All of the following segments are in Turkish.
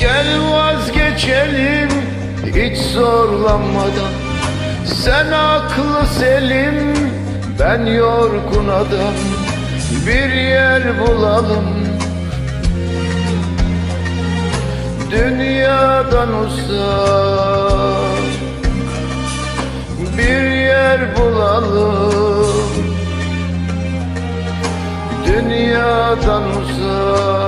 Gel vazgeçelim hiç zorlanmadan. Sen aklı selim ben yorgun adam. Bir yer bulalım. Dünyadan uzak. Bir yer bulalım. Dünyadan uzak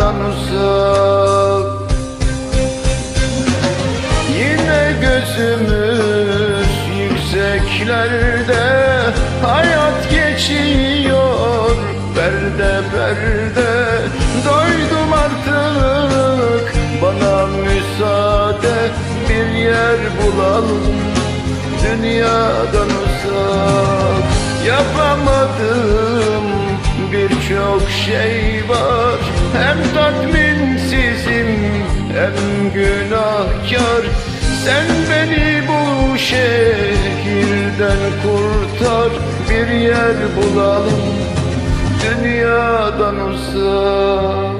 Dünyadan uzak. Yine gözümüz yükseklerde. Hayat geçiyor perde perde. Doydum artık bana müsaade. Bir yer bulalım dünyadan uzak. Yapamadım birçok şey var Hem tatminsizim hem günahkar. Sen beni bu şehirden kurtar Bir yer bulalım. Dünyadan uzak